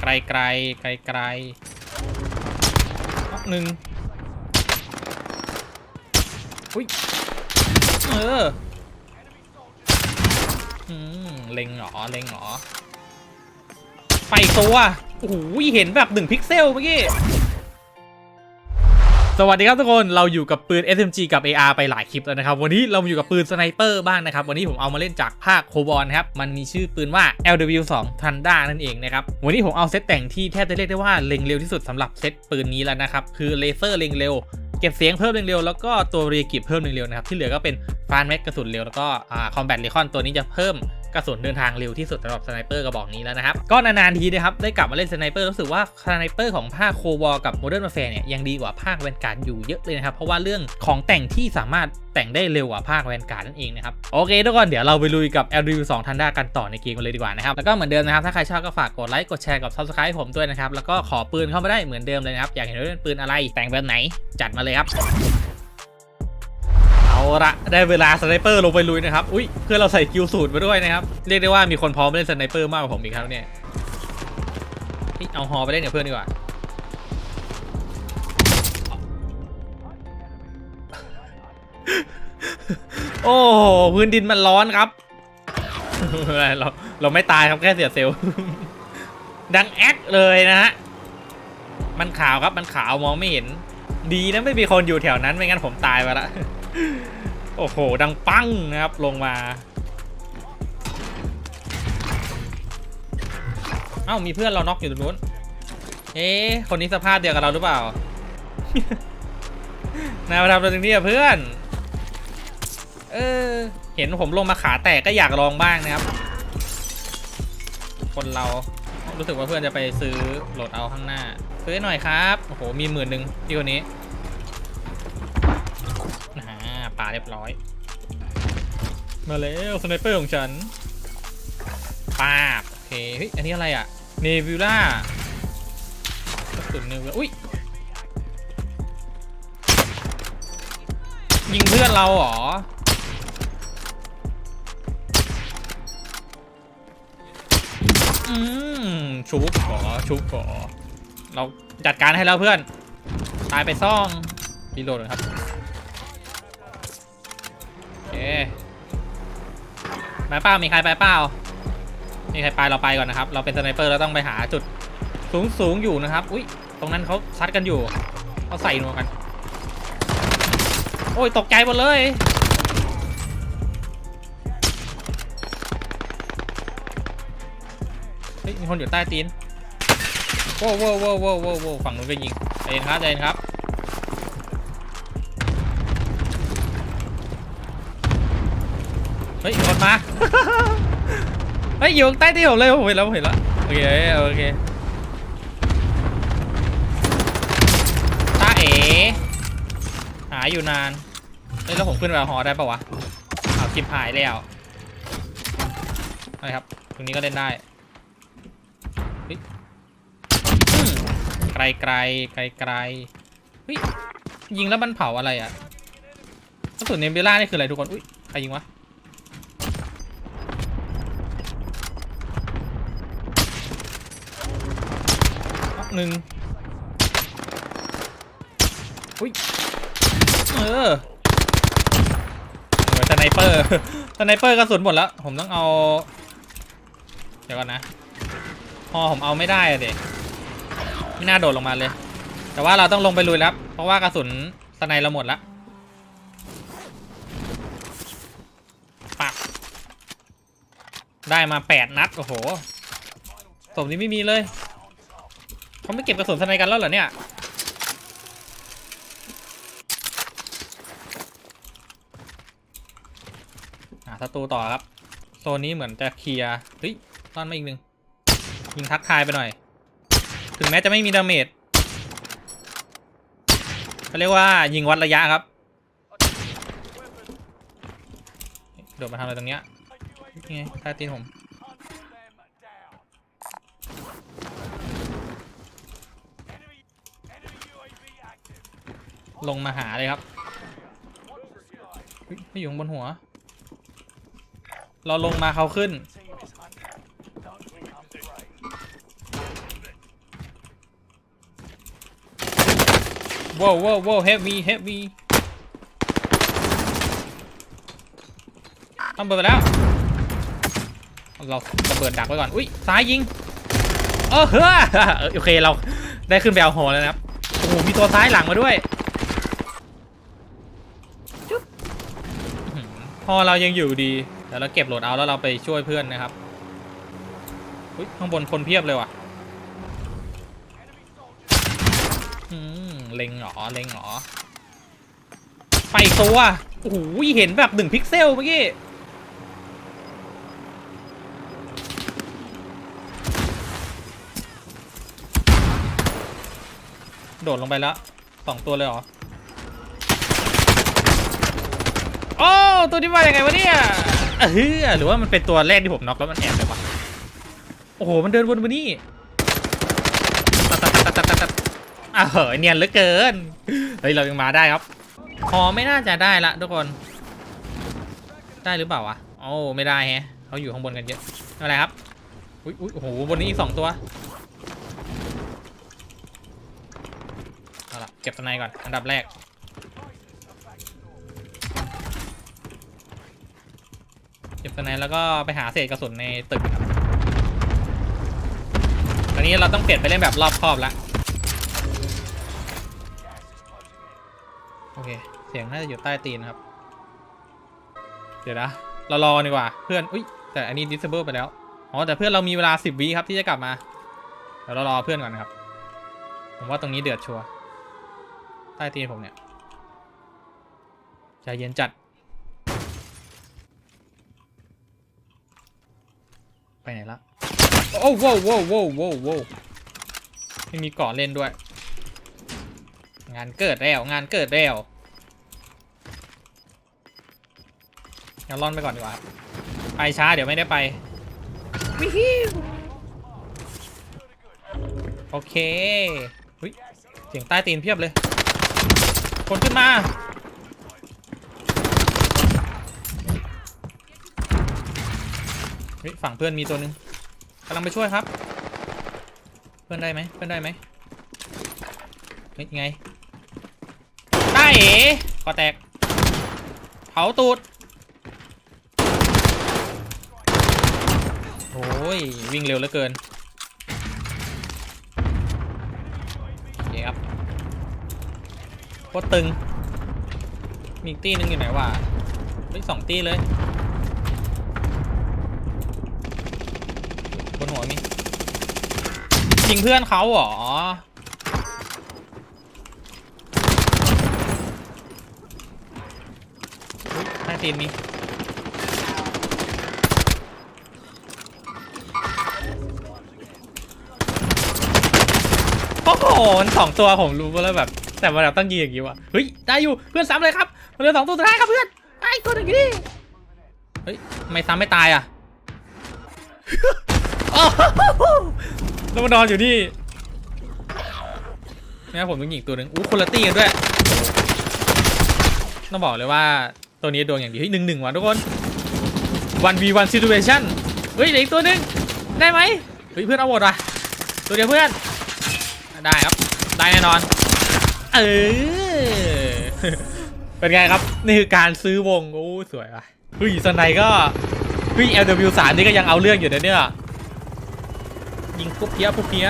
ไกลไกลไกลไกลน็อกหนึ่งอุ้ยเอออืมเล็งเหรอเล็งเหรอไปตัวโอ้โหเห็นแบบหนึ่งพิกเซลเมื่อกี้ สวัสดีครับทุกคน เราอยู่กับปืน SMG กับ AR ไปหลายคลิปแล้วนะครับ วันนี้เราอยู่กับปืนสไนเปอร์บ้างนะครับ วันนี้ผมเอามาเล่นจากภาคโคบอลครับ มันมีชื่อปืนว่า LW2 Thunder นั่นเองนะครับ วันนี้ผมเอาเซตแต่งที่แทบจะเรียกได้ว่าเล็งเร็วที่สุดสำหรับเซตปืนนี้แล้วนะครับ คือเลเซอร์เล็งเร็ว เก็บเสียงเพิ่มเร็ว แล้วก็ตัวเรียกิบเพิ่มเร็วนะครับ ที่เหลือก็เป็นฟานแม็กกระสุนเร็ว แล้วก็คอมแบทเรคอนตัวนี้จะเพิ่ม กระสุนเดินทางเร็วที่สุดสำหรับสไนเปอร์กระบอกนี้แล้วนะครับ ก็นานๆทีนะครับได้กลับมาเล่นสไนเปอร์รู้สึกว่าสไนเปอร์ของภาคโควอลกับโมเดิร์นมาแฟร์เนี่ยยังดีกว่าภาคแวนการ์ดอยู่เยอะเลยนะครับ เพราะว่าเรื่องของแต่งที่สามารถแต่งได้เร็วกว่าภาคแวนการ์ดนั่นเองนะครับ โอเคทุกคนเดี๋ยวเราไปลุยกับ LW2 Thunder กันต่อในเกมกันเลยดีกว่านะครับ แล้วก็เหมือนเดิมนะครับถ้าใครชอบก็ฝากกดไลค์กดแชร์กับ Subscribe ผมด้วยนะครับแล้วก็ขอปืนเข้ามาได้เหมือนเดิมเลยนะครับอยากเห็นว่าเป็นปืนอะไรแต่งแบบไหนจัดมาเลยครับ ละได้เวลาสไนเปอร์ลงไปลุยนะครับ อุ้ยเพื่อนเราใส่กิลสูตรมาด้วยนะครับ เรียกได้ว่ามีคนพร้อมเล่นสไนเปอร์มากกว่าผมอีกครับเนี่ยเฮ้ยเอาฮอไปเล่นกับเพื่อนดีกว่าโอ้โหพื้นดินมันร้อนครับ เราเราไม่ตายครับแค่เสียเซลล์ดังแอคเลยนะฮะ มันขาวครับมันขาวมองไม่เห็น ดีนะไม่มีคนอยู่แถวนั้นไม่งั้นผมตายไปละ โอ้โห ดังปังนะครับ ลงมา เอ้า มีเพื่อนเราน็อกอยู่ตรงนู้น เอ๊ะ คนนี้สภาพเดียวกับเราหรือเปล่า นายมาทำอะไรตรงนี้อะเพื่อน เออ เห็นผมลงมาขาแตกก็อยากลองบ้างนะครับ คนเรารู้สึกว่าเพื่อนจะไปซื้อโหลดเอาข้างหน้า ซื้อหน่อยครับ โอ้โห มีหมื่นหนึ่งที่คนนี้ อ่าป่า เรียบร้อย มาแล้วสไนเปอร์ของฉันป้าบโอเคเฮ้ยอันนี้อะไรอะเนวิล่ากระสุนเนวิล่าอุ้ยยิงเพื่อนเราเหรออืมชุบขอชุบขอเราจัดการให้แล้วเพื่อน ตายไปซ่องรีโหลดก่อนครับโอเค ไปเป้ามีใครไปเป้ามีใครไปเราไปก่อนนะครับ เราเป็นสไนเปอร์เราต้องไปหาจุดสูงสูงอยู่นะครับ อุ้ยตรงนั้นเขาซัดกันอยู่เขาใส่หนัวกัน โอ้ยตกใจหมดเลยเฮ้ยมีคนอยู่ใต้ตีนโว้วโว้วโว้วโว้วโว้วโว้วฝั่งนู้นก็ยิงใจเย็นครับใจเย็นครับ เฮ้ยมีคนมา เฮ้ยอยู่ใต้ที่ผมเลยผมเห็นแล้วผมเห็นแล้วโอเคโอเคตาเอ๋หาอยู่นานเฮ้ยแล้วผมขึ้นไปเอาหอได้ปะวะเอาคิมหายแล้วอะไรครับตรงนี้ก็เล่นได้ไกลไกลไกลไกลเฮ้ยยิงแล้วมันเผาอะไรอะกระสุนเนมเบล่านี่คืออะไรทุกคนอุ้ยใครยิงวะ หนึ่งอุ้ยเออสไนเปอร์สไนเปอร์กระสุนหมดแล้ว ผมต้องเอา เดี๋ยวก่อนนะพอผมเอาไม่ได้อะเด็กไม่น่าโดดลงมาเลย แต่ว่าเราต้องลงไปลุยแล้ว เพราะว่ากระสุนสไนเราหมดแล้วปักได้มาแปดนัด โอ้โหศพนี้ไม่มีเลย เขาไม่เก็บกระสุนสไนกันแล้วเหรอเนี่ยหาศัตรูต่อครับ โซนนี้เหมือนจะเคลียร์เฮ้ยต้อนมาอีกหนึ่งยิงทักทายไปหน่อย ถึงแม้จะไม่มีดาเมจเขาเรียกว่ายิงวัดระยะครับ โดดมาทำอะไรตรงเนี้ยนี่ไงใต้ตีนผม ลงมาหาเลยครับไม่อยู่บนหัว เราลงมาเขาขึ้น ว้าวว้าวว้าวเฮฟวีเฮฟวี่ต้เบิดไปแล้ว เราจะเบิดดักไว้ก่อน อุ้ยซ้ายยิงเออเฮ้อโอเคเราได้ขึ้นแปเอาหอแล้วนะครับ โอ้โห มีตัวซ้ายหลังมาด้วย อหือพอเรายังอยู่ดีเดี๋ยวเราเก็บโหลดเอาแล้วเราไปช่วยเพื่อนนะครับอุ้ยข้างบนคนเพียบเลยว่ะอืมเล็งเหรอเล็งเหรอไปตัวโอ้โหเห็นแบบหนึ่งพิกเซลเมื่อกี้โดดลงไปแล้วสองตัวเลยเหรอ โอ้ตัวนี้มาอย่างไงวะเนี่ยเออหรือว่ามันเป็นตัวแรกที่ผมน็อกแล้วมันแอบเลยวะโอ้โหมันเดินวนมานี่ตัดตัดตัดตัดตัดตัดอ้าวเหยเนียนเหลือเกินเฮ้ยเรายังมาได้ครับคอไม่น่าจะได้ละทุกคน ได้หรือเปล่าวะโอ้ไม่ได้แฮะเขาอยู่ข้างบนกันเยอะไม่เป็นไรครับอุ้ยอุ้ยโอ้โหบนนี้อีกสองตัวเอาละเก็บสไนก่อนอันดับแรก เก็บ สไนนแล้วก็ไปหาเศษกระสุนในตึกครับตอนนี้เราต้องเปลี่ยนไปเล่นแบบรอบครอบแล้วโอเค เสียงน่าจะอยู่ใต้ตีนครับ เดี๋ยวนะ เรารอดีกว่า เพื่อน อุ้ย แต่อันนี้ disable ไปแล้ว อ๋อ แต่เพื่อนเรามีเวลา 10วิครับที่จะกลับมา เดี๋ยวเรารอเพื่อนก่อนนะครับ ผมว่าตรงนี้เดือดชัวร์ ใต้ตีนผมเนี่ย ใจเย็นจัด ไปไหนละโอ้โว้วโว้วโว้วโว้วโว้วไม่มีเกาะเล่นด้วย งานเกิดแล้วงานเกิดแล้วงั้นล่อนไปก่อนดีกว่า ไปช้าเดี๋ยวไม่ได้ไปวิฮิวโอเคเฮ้ยเสียงใต้ตีนเพียบเลย คนขึ้นมา เฮ้ยฝั่งเพื่อนมีตัวหนึ่งกำลังไปช่วยครับ เพื่อนได้ไหมเพื่อนได้ไหมเฮ้ยยังไงได้เอ๋ก่อแตก เผาตูด โอ้ย วิ่งเร็วเหลือเกินโอเคครับโคตรตึง มีตีนึงอยู่ไหนวะเฮ้ยสองตีเลย บนหัวมี ยิงเพื่อนเขาเหรอ ใต้ตีนมีโอ้โหมันสองตัวผมรู้แล้วแบบ แต่มันแบบต้องยิงอย่างนี้วะเฮ้ย ได้อยู่ เพื่อนซ้ำเลยครับมันเหลือสองตัวสุดท้ายครับเพื่อน ไอ้ตัวหนึ่งอยู่นี่เฮ้ย ไม่ซ้ำไม่ตายอะ แล้วมันอนอยู่นี่เนี่ยผมต้องยิงตัวหนึ่งอู้คุณตี้กันด้วย ต้องบอกเลยว่าตัวนี้ดวงอย่างดีเฮ้ยหนึ่งหนึ่งว่ะทุกคน one v one situation เฮ้ยเหลืออีกตัวหนึ่งได้ไหมเฮ้ยเพื่อนเอาหมดว่ะตัวเดียวเพื่อน ได้ครับ ได้แน่นอน เออ เป็นไงครับ นี่คือการซื้อวง โอ้ สวยว่ะเฮ้ยสไนก็เฮ้ย LW 3 นี่ก็ยังเอาเรื่องอยู่นะเนี่ย ยิงปุ๊บเพี้ยปุ๊บเพี้ย